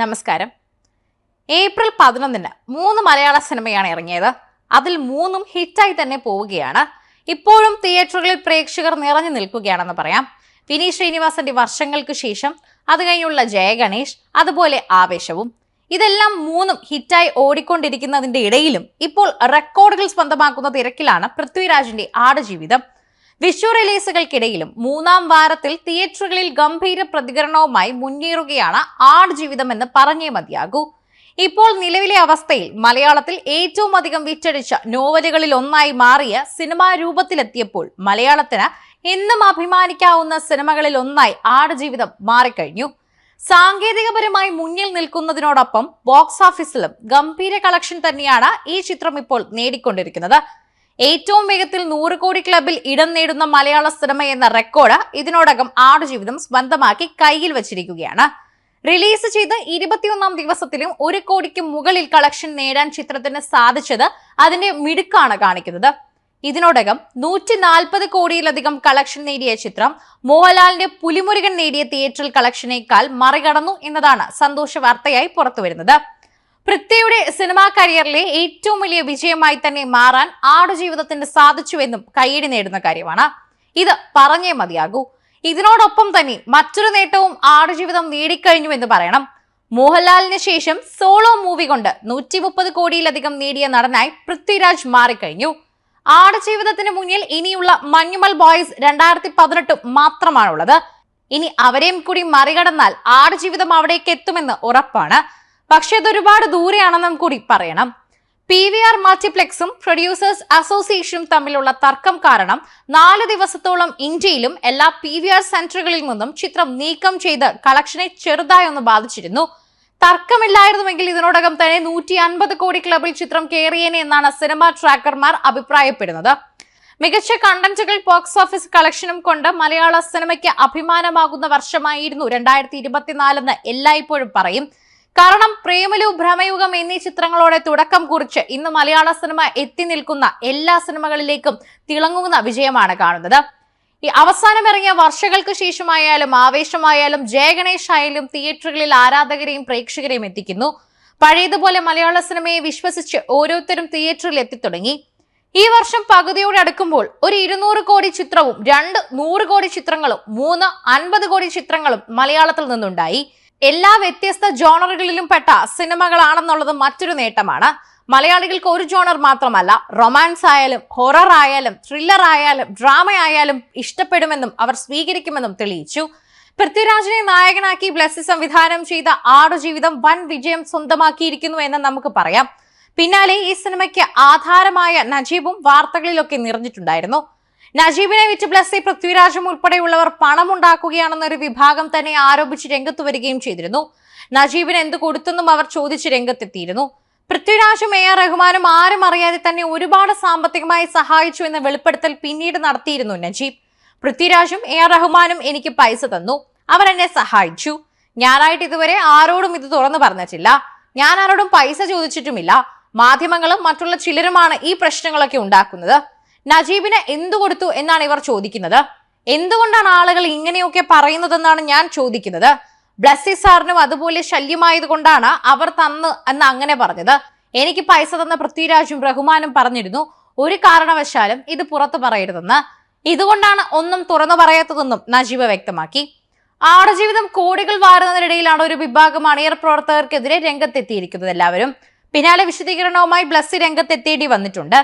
നമസ്കാരം. ഏപ്രിൽ പതിനൊന്നിന് മൂന്ന് മലയാള സിനിമയാണ് ഇറങ്ങിയത്. അതിൽ മൂന്നും ഹിറ്റായി തന്നെ പോവുകയാണ്. ഇപ്പോഴും തിയേറ്ററുകളിൽ പ്രേക്ഷകർ നിറഞ്ഞു നിൽക്കുകയാണെന്ന് പറയാം. വിനീത് ശ്രീനിവാസന്റെ വർഷങ്ങൾക്ക് ശേഷം അത് കഴിഞ്ഞുള്ള ജയഗണേഷ് അതുപോലെ ആവേശവും. ഇതെല്ലാം മൂന്നും ഹിറ്റായി ഓടിക്കൊണ്ടിരിക്കുന്നതിന്റെ ഇടയിലും ഇപ്പോൾ റെക്കോർഡുകൾ സ്വന്തമാക്കുന്ന തിരക്കിലാണ് പൃഥ്വിരാജിന്റെ ആടുജീവിതം. വിഷു റിലീസുകൾക്കിടയിലും മൂന്നാം വാരത്തിൽ തിയേറ്ററുകളിൽ ഗംഭീര പ്രതികരണവുമായി മുന്നേറുകയാണ് ആടുജീവിതം എന്ന് പറഞ്ഞേ മതിയാകൂ. ഇപ്പോൾ നിലവിലെ അവസ്ഥയിൽ മലയാളത്തിൽ ഏറ്റവും അധികം വിറ്റഴിച്ച നോവലുകളിൽ ഒന്നായി മാറിയ സിനിമാ രൂപത്തിലെത്തിയപ്പോൾ മലയാളത്തിന് എന്നും അഭിമാനിക്കാവുന്ന സിനിമകളിൽ ഒന്നായി ആടുജീവിതം മാറിക്കഴിഞ്ഞു. സാങ്കേതികപരമായി മുന്നിൽ നിൽക്കുന്നതിനോടൊപ്പം ബോക്സ് ഓഫീസിലും ഗംഭീര കളക്ഷൻ തന്നെയാണ് ഈ ചിത്രം ഇപ്പോൾ നേടിക്കൊണ്ടിരിക്കുന്നത്. ഏറ്റവും വേഗത്തിൽ നൂറ് കോടി ക്ലബിൽ ഇടം നേടുന്ന മലയാള സിനിമ എന്ന റെക്കോർഡ് ഇതിനോടകം ആടുജീവിതം സ്വന്തമാക്കി കയ്യിൽ വച്ചിരിക്കുകയാണ്. റിലീസ് ചെയ്ത് ഇരുപത്തിയൊന്നാം ദിവസത്തിലും ഒരു കോടിക്ക് മുകളിൽ കളക്ഷൻ നേടാൻ ചിത്രത്തിന് സാധിച്ചത് അതിന്റെ മിടുക്കാണ് കാണിക്കുന്നത്. ഇതിനോടകം നൂറ്റി നാൽപ്പത് കോടിയിലധികം കളക്ഷൻ നേടിയ ചിത്രം മോഹൻലാലിന്റെ പുലിമുരുകൻ നേടിയ തിയേറ്ററിൽ കളക്ഷനേക്കാൾ മറികടന്നു എന്നതാണ് സന്തോഷ വാർത്തയായി പുറത്തുവരുന്നത്. പൃഥ്വിയുടെ സിനിമാ കരിയറിലെ ഏറ്റവും വലിയ വിജയമായി തന്നെ മാറാൻ ആടുജീവിതത്തിന് സാധിച്ചുവെന്നും കയ്യടി നേടുന്ന കാര്യമാണ്. ഇത് പറഞ്ഞേ മതിയാകൂ. ഇതിനോടൊപ്പം തന്നെ മറ്റൊരു നേട്ടവും ആടുജീവിതം നേടിക്കഴിഞ്ഞു എന്ന് പറയണം. മോഹൻലാലിന് ശേഷം സോളോ മൂവി കൊണ്ട് നൂറ്റി മുപ്പത് കോടിയിലധികം നേടിയ നടനായി പൃഥ്വിരാജ് മാറിക്കഴിഞ്ഞു. ആടുജീവിതത്തിന് മുന്നിൽ ഇനിയുള്ള മഞ്ഞുമൽ ബോയ്സ് രണ്ടായിരത്തി പതിനെട്ട് മാത്രമാണുള്ളത്. ഇനി അവരെയും കൂടി മറികടന്നാൽ ആടുജീവിതം അവിടേക്ക് എത്തുമെന്ന് ഉറപ്പാണ്. പക്ഷെ അത് ദൂരെയാണെന്നും കൂടി പറയണം. പി വി ആർ മൾട്ടിപ്ലെക്സും പ്രൊഡ്യൂസേഴ്സ് അസോസിയേഷനും തമ്മിലുള്ള തർക്കം കാരണം നാല് ദിവസത്തോളം ഇന്ത്യയിലും എല്ലാ പി വി ആർ സെന്ററുകളിൽ നിന്നും ചിത്രം നീക്കം ചെയ്ത് കളക്ഷനെ ചെറുതായി ഒന്ന് ബാധിച്ചിരുന്നു. തർക്കമില്ലായിരുന്നുവെങ്കിൽ ഇതിനോടകം തന്നെ നൂറ്റി അൻപത് കോടി ക്ലബിൽ ചിത്രം കയറിയേനെ എന്നാണ് സിനിമാ ട്രാക്കർമാർ അഭിപ്രായപ്പെടുന്നത്. മികച്ച കണ്ടന്റുകൾ ബോക്സ് ഓഫീസ് കളക്ഷനും കൊണ്ട് മലയാള സിനിമയ്ക്ക് അഭിമാനമാകുന്ന വർഷമായിരുന്നു രണ്ടായിരത്തി ഇരുപത്തിനാലെന്ന് എല്ലായ്പ്പോഴും പറയും. കാരണം പ്രേമലു ഭ്രമയുഗം എന്നീ ചിത്രങ്ങളോടെ തുടക്കം കുറിച്ച് ഇന്ന് മലയാള സിനിമ എത്തി നിൽക്കുന്ന എല്ലാ സിനിമകളിലേക്കും തിളങ്ങുന്ന വിജയമാണ് കാണുന്നത്. ഈ അവസാനം ഇറങ്ങിയ വർഷങ്ങൾക്ക് ശേഷമായാലും ആവേശമായാലും ജയഗണേഷ് ആയാലും തിയേറ്ററുകളിൽ ആരാധകരെയും പ്രേക്ഷകരെയും എത്തിക്കുന്നു. പഴയതുപോലെ മലയാള സിനിമയെ വിശ്വസിച്ച് ഓരോരുത്തരും തിയേറ്ററിൽ എത്തിത്തുടങ്ങി. ഈ വർഷം പകുതിയോടെ അടുക്കുമ്പോൾ ഒരു ഇരുന്നൂറ് കോടി ചിത്രവും രണ്ട് നൂറ് കോടി ചിത്രങ്ങളും മൂന്ന് അൻപത് കോടി ചിത്രങ്ങളും മലയാളത്തിൽ നിന്നുണ്ടായി. എല്ലാ വ്യത്യസ്ത ജോണറുകളിലും പെട്ട സിനിമകളാണെന്നുള്ളത് മറ്റൊരു നേട്ടമാണ്. മലയാളികൾക്ക് ഒരു ജോണർ മാത്രമല്ല റൊമാൻസ് ആയാലും ഹൊറർ ആയാലും ത്രില്ലർ ആയാലും ഡ്രാമ ആയാലും ഇഷ്ടപ്പെടുമെന്നും അവർ സ്വീകരിക്കുമെന്നും തെളിയിച്ചു. പൃഥ്വിരാജിനെ നായകനാക്കി ബ്ലസ്സി സംവിധാനം ചെയ്ത ആടുജീവിതം വൻ വിജയം സ്വന്തമാക്കിയിരിക്കുന്നു എന്ന് നമുക്ക് പറയാം. പിന്നാലെ ഈ സിനിമയ്ക്ക് ആധാരമായ നജീബും വാർത്തകളിലൊക്കെ നിറഞ്ഞിട്ടുണ്ടായിരുന്നു. നജീബിനെ വിറ്റ് ബ്ലസ്സി പൃഥ്വിരാജും ഉൾപ്പെടെയുള്ളവർ പണമുണ്ടാക്കുകയാണെന്നൊരു വിഭാഗം തന്നെ ആരോപിച്ച് രംഗത്ത് വരികയും ചെയ്തിരുന്നു. നജീബിന് എന്ത് കൊടുത്തെന്നും അവർ ചോദിച്ച് രംഗത്തെത്തിയിരുന്നു. പൃഥ്വിരാജും എ ആർ റഹ്മാനും ആരും അറിയാതെ തന്നെ ഒരുപാട് സാമ്പത്തികമായി സഹായിച്ചു എന്ന വെളിപ്പെടുത്തൽ പിന്നീട് നടത്തിയിരുന്നു നജീബ്. പൃഥ്വിരാജും എ ആർ റഹ്മാനും എനിക്ക് പൈസ തന്നു. അവർ എന്നെ സഹായിച്ചു. ഞാനായിട്ട് ഇതുവരെ ആരോടും ഇത് തുറന്നു പറഞ്ഞിട്ടില്ല. ഞാൻ ആരോടും പൈസ ചോദിച്ചിട്ടുമില്ല. മാധ്യമങ്ങളും മറ്റുള്ള ചിലരുമാണ് ഈ പ്രശ്നങ്ങളൊക്കെ ഉണ്ടാക്കുന്നത്. നജീബിന് എന്തു കൊടുത്തു എന്നാണ് ഇവർ ചോദിക്കുന്നത്? എന്തുകൊണ്ടാണ് ആളുകൾ ഇങ്ങനെയൊക്കെ പറയുന്നതെന്നാണ് ഞാൻ ചോദിക്കുന്നത്? ബ്ലസ്സി സാറിനും അതുപോലെ ശല്യമായത് കൊണ്ടാണ് അവർ തന്ന് എന്ന് അങ്ങനെ പറഞ്ഞത്. എനിക്ക് പൈസ തന്ന പൃഥ്വിരാജും റഹ്മാനും പറഞ്ഞിരുന്നു. ഒരു കാരണവശാലും ഇത് പുറത്തു പറയരുതെന്ന്. ഇതുകൊണ്ടാണ് ഒന്നും തുറന്നു പറയാത്തതെന്നും നജീബ് വ്യക്തമാക്കി. ആടുജീവിതം കോടികൾ വാരുന്നതിനിടയിലാണ് ഒരു വിഭാഗം അണിയർ പ്രവർത്തകർക്കെതിരെ രംഗത്തെത്തിയിരിക്കുന്നത് എല്ലാവരും. പിന്നാലെ വിശദീകരണവുമായി ബ്ലസ്സി രംഗത്തെത്തേണ്ടി വന്നിട്ടുണ്ട്.